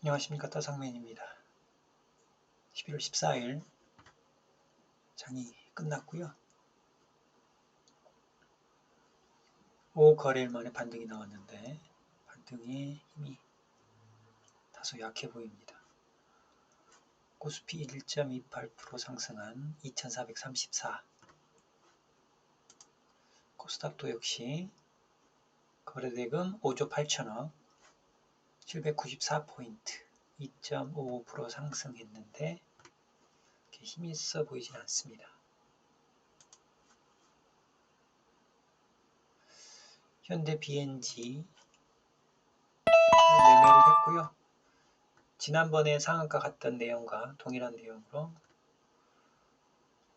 안녕하십니까 따상맨입니다. 11월 14일 장이 끝났고요. 5 거래일 만에 반등이 나왔는데 반등의 힘이 다소 약해 보입니다. 코스피 1.28% 상승한 2434 코스닥도 역시 거래대금 5조 8천억 794포인트 2.55% 상승했는데 이렇게 힘이 있어 보이진 않습니다. 현대 BNG 매매를 했고요. 지난번에 상한가 갔던 내용과 동일한 내용으로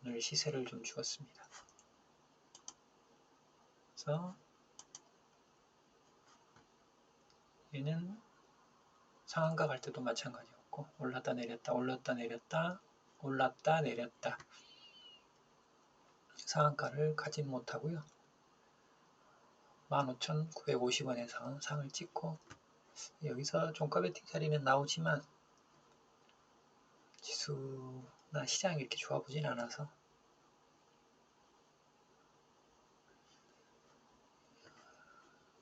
오늘 시세를 좀 주었습니다. 그래서 얘는 상한가 갈 때도 마찬가지였고 올랐다 내렸다 올랐다 내렸다 올랐다 내렸다 상한가를 가진 못하고요. 15,950원에서 상을 찍고 여기서 종가 베팅 자리는 나오지만 지수나 시장이 이렇게 좋아 보진 않아서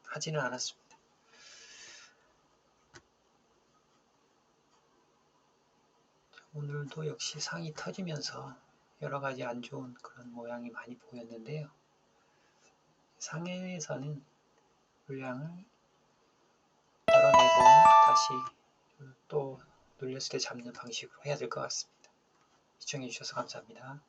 하지는 않았습니다. 오늘도 역시 상이 터지면서 여러 가지 안 좋은 그런 모양이 많이 보였는데요. 상해에서는 물량을 덜어내고 다시 또 눌렸을 때 잡는 방식으로 해야 될 것 같습니다. 시청해주셔서 감사합니다.